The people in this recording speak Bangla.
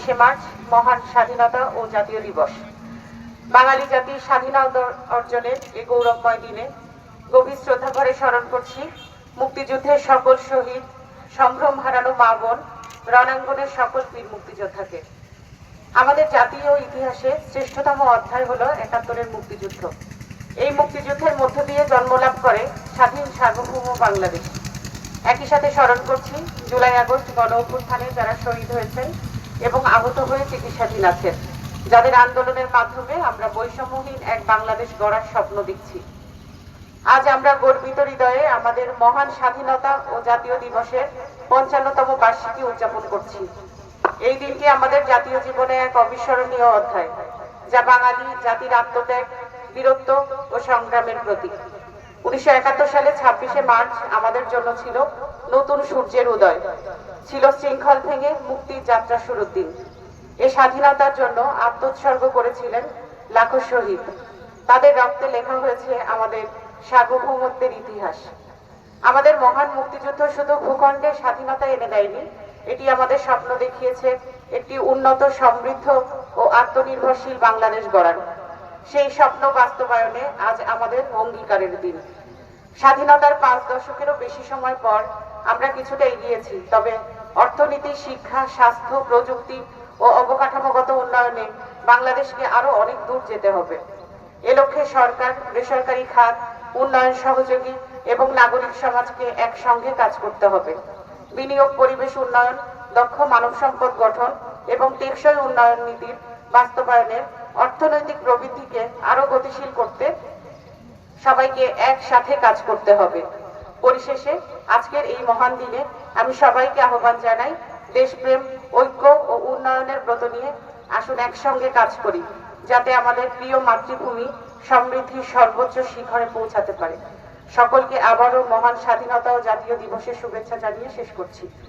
ছাব্বিশে মার্চ, মহান স্বাধীনতা ও জাতীয় দিবস। বাঙালি জাতির স্বাধীনতা অর্জনের এই গৌরবময় দিনে গভীর শ্রদ্ধা ভরে স্মরণ করছি মুক্তিযুদ্ধের সকল শহীদ, সম্ভ্রম হারানো মা বোন, রণাঙ্গনের সকল বীর মুক্তিযোদ্ধাকে। আমাদের জাতীয় ইতিহাসে শ্রেষ্ঠতম অধ্যায় হলো একাত্তরের মুক্তিযুদ্ধ। এই মুক্তিযুদ্ধের মধ্য দিয়ে জন্মলাভ করে স্বাধীন সার্বভৌম বাংলাদেশ। একই সাথে স্মরণ করছি জুলাই আগস্ট গণ অভ্যুত্থানে যারা শহীদ হয়েছেন এবং আহত হয়ে চিকিৎসাধীন আছেন। যাদের আন্দোলনের মাধ্যমে আমরা বৈষম্যহীন এক বাংলাদেশ গড়ার স্বপ্ন দেখছি। আজ আমরা গর্বিত হৃদয়ে আমাদের মহান স্বাধীনতা ও জাতীয় দিবসের পঞ্চান্নতম বার্ষিকী উদযাপন করছি। এই দিনটি আমাদের জাতীয় জীবনে এক অবিস্মরণীয় অধ্যায়, যা বাঙালি জাতির আত্মত্যাগ, বীরত্ব ও সংগ্রামের প্রতীক। উনিশশো একাত্তর সালে ছাব্বিশে মার্চ আমাদের জন্য ছিল নতুন সূর্যের উদয়। ছিল শৃঙ্খল ভেঙে মুক্তির যাত্রা শুরুর দিন। এ স্বাধীনতার জন্য আত্মোৎসর্গ করেছিলেন লাখো শহীদ। তাদের রক্তে লেখা হয়েছে আমাদের সার্বভৌমত্বের ইতিহাস। আমাদের মহান মুক্তিযুদ্ধ শুধু ভূখণ্ডে স্বাধীনতা এনে দেয়নি, এটি আমাদের স্বপ্ন দেখিয়েছে একটি উন্নত, সমৃদ্ধ ও আত্মনির্ভরশীল বাংলাদেশ গড়ার। সেই স্বপ্ন বাস্তবায়নে আজ আমাদের অঙ্গীকারের দিন। স্বাধীনতার পাঁচ দশকেরও বেশি সময় পর আমরা কিছুটা এগিয়েছি, তবে অর্থনীতি, শিক্ষা, স্বাস্থ্য, প্রযুক্তি ও অবকাঠামোগত উন্নয়নে বাংলাদেশকে আরও অনেক দূর যেতে হবে। এ লক্ষ্যে সরকার, বেসরকারি খাত, উন্নয়ন সহযোগী এবং নাগরিক সমাজকে একসঙ্গে কাজ করতে হবে। বিনিয়োগ, পরিবেশ উন্নয়ন, দক্ষ মানব সম্পদ গঠন এবং টেকসই উন্নয়ন নীতির বাস্তবায়নের অর্থনৈতিক প্রবৃদ্ধিকে আরও গতিশীল করতে সবাইকে একসাথে কাজ করতে হবে। পরিশেষে আজকের এই মহান দিনে আমি সবাইকে আহ্বান জানাই, দেশপ্রেম, ঐক্য ও উন্নয়নের ব্রত নিয়ে আসুন একসঙ্গে কাজ করি, যাতে আমাদের প্রিয় মাতৃভূমি সমৃদ্ধির সর্বোচ্চ শিখরে পৌঁছাতে পারে। সকলকে আবারও মহান স্বাধীনতা ও জাতীয় দিবসের শুভেচ্ছা জানিয়ে শেষ করছি।